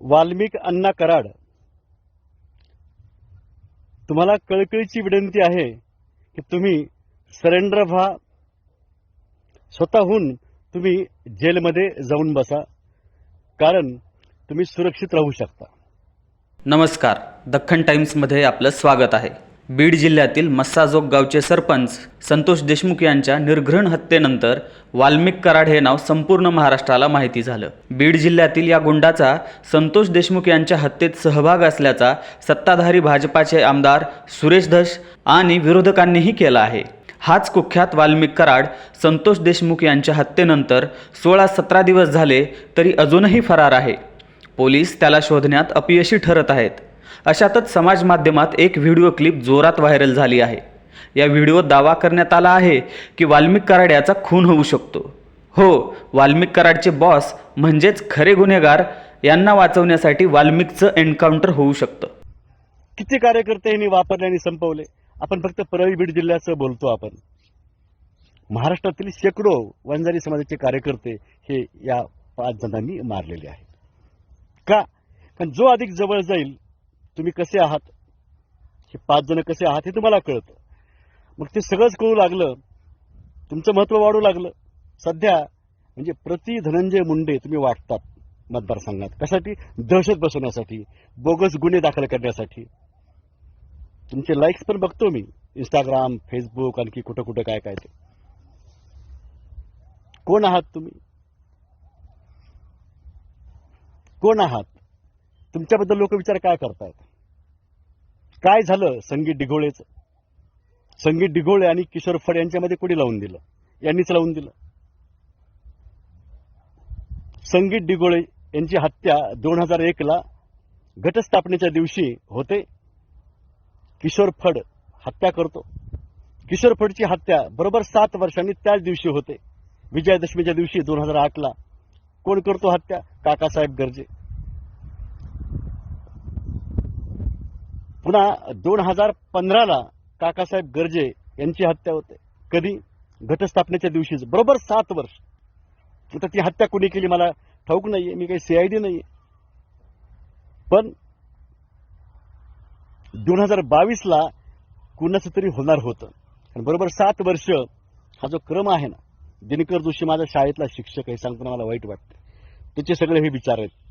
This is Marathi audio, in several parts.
वाल्मिक अण्णा कराड. तुम्हाला कळकळीची विनंती आहे की तुम्ही सरेंडर व्हा. स्वतःहून तुम्ही जेलमध्ये जाऊन बसा कारण तुम्ही सुरक्षित राहू शकता. नमस्कार. दख्खन टाइम्समध्ये आपलं स्वागत आहे. बीड जिल्ह्यातील मस्साजोग गावचे सरपंच संतोष देशमुख यांच्या निर्घृण हत्येनंतर वाल्मिक कराड हे नाव संपूर्ण महाराष्ट्राला माहिती झालं. बीड जिल्ह्यातील या गुंडाचा संतोष देशमुख यांच्या हत्येत सहभाग असल्याचा सत्ताधारी भाजपाचे आमदार सुरेश धस आणि विरोधकांनीही केला आहे. हाच कुख्यात वाल्मिक कराड संतोष देशमुख यांच्या हत्येनंतर सोळा सतरा दिवस झाले तरी अजूनही फरार आहे. पोलीस त्याला शोधण्यात अपयशी ठरत आहेत. अशातच समाज माध्यमात एक व्हिडिओ क्लिप जोरात व्हायरल झाली आहे. या व्हिडिओत दावा करण्यात आला आहे की वाल्मिक कराड याचा खून होऊ शकतो. हो वाल्मिक कराडचे बॉस म्हणजेच खरे गुन्हेगार यांना वाचवण्यासाठी वाल्मिकचं एन्काउंटर होऊ शकतं. किती कार्यकर्ते यांनी वापरले आणि संपवले? आपण फक्त परळी बीड जिल्ह्याचं बोलतो आपण. महाराष्ट्रातील शेकडो वंजारी समाजाचे कार्यकर्ते हे या पाच जणांनी मारलेले आहेत. का? कारण जो अधिक जवळ जाईल तुम्ही कसे आहात? हे पाच जण कसे आहात हे तुम्हाला कळतं. मग ते सगळंच कळू लागलं. तुमचं महत्त्व वाढू लागलं. सध्या म्हणजे प्रति धनंजय मुंडे तुम्ही वाटतात मतदारसंघात. कशासाठी? दहशत बसवण्यासाठी बोगस गुन्हे दाखल करण्यासाठी. तुमचे लाईक्स पण बघतो मी. इंस्टाग्राम फेसबुक आणखी कुठं कुठं काय काय ते. कोण आहात तुम्ही? कोण आहात? तुमच्याबद्दल लोक विचार काय करतायत? काय झालं संगीत डिघोळेचं संगीत डिघोळे आणि किशोर फड यांच्यामध्ये कोणी लावून दिलं? यांनीच लावून दिलं. संगीत डिघोळे यांची हत्या दोन हजार एकला घटस्थापनेच्या दिवशी होते. किशोर फड हत्या करतो. किशोर फडची हत्या बरोबर सात वर्षांनी त्याच दिवशी होते. विजयादशमीच्या दिवशी दोन हजार आठला कोण करतो हत्या? काकासाहेब गर्जे. पुन्हा दोन हजार पंधराला काकासाहेब गर्जे यांची हत्या होते. कधी? घटस्थापनेच्या दिवशीच. बरोबर सात वर्ष. आता ती हत्या कोणी केली मला ठाऊक नाहीये. मी काही सीआयडी नाहीये. पण दोन हजार बावीसला कुणाचं तरी होणार होतं. बरोबर सात वर्ष हा जो क्रम आहे ना दिनकर जोशी माझ्या शाळेतला शिक्षक आहे सांगताना मला वाईट वाटतं. त्याचे सगळे हे विचार आहेत.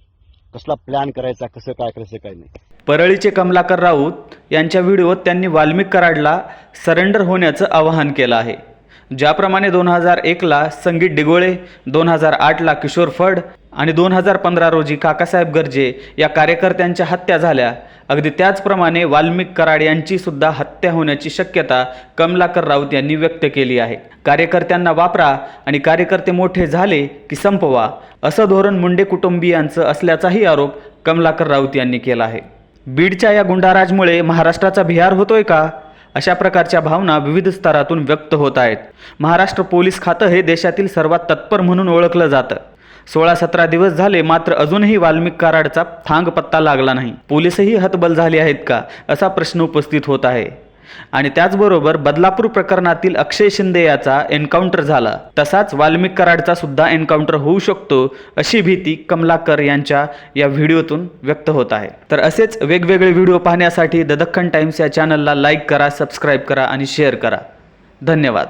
कसला प्लॅन करायचा कसं काय करायचं काय नाही. परळीचे कमलाकर राऊत यांच्या व्हिडिओत त्यांनी वाल्मिक कराडला सरेंडर होण्याचं आवाहन केलं आहे. ज्याप्रमाणे दोन हजार एकला संगीत डिगोळे दोन हजार आठला किशोर फड आणि दोन हजार पंधरा रोजी काकासाहेब गर्जे या कार्यकर्त्यांच्या हत्या झाल्या. अगदी त्याचप्रमाणे वाल्मिक कराड यांची सुद्धा हत्या होण्याची शक्यता कमलाकर राऊत यांनी व्यक्त केली आहे. कार्यकर्त्यांना वापरा आणि कार्यकर्ते मोठे झाले की संपवा असं धोरण मुंडे कुटुंबियांचं असल्याचाही आरोप कमलाकर राऊत यांनी केला आहे. बीडच्या या गुंडाराजमुळे महाराष्ट्राचा बिहार होतोय का? अशा प्रकारच्या भावना विविध स्तरातून व्यक्त होत आहेत. महाराष्ट्र पोलीस खातं हे देशातील सर्वात तत्पर म्हणून ओळखलं जातं. सोळा सतरा दिवस झाले मात्र अजूनही वाल्मिक कराडचा थांग पत्ता लागला नाही. पोलीसही हतबल झाले आहेत का असा प्रश्न उपस्थित होत आहे. आणि त्याचबरोबर बदलापूर प्रकरणातील अक्षय शिंदे याचा एन्काउंटर झाला. तसाच वाल्मिक कराडचा सुद्धा एन्काउंटर होऊ शकतो अशी भीती कमलाकर यांच्या या व्हिडिओतून व्यक्त होत आहे. तर असेच वेगवेगळे व्हिडिओ पाहण्यासाठी द दख्खन टाइम्स या चॅनलला लाईक करा सबस्क्राईब करा आणि शेअर करा. धन्यवाद.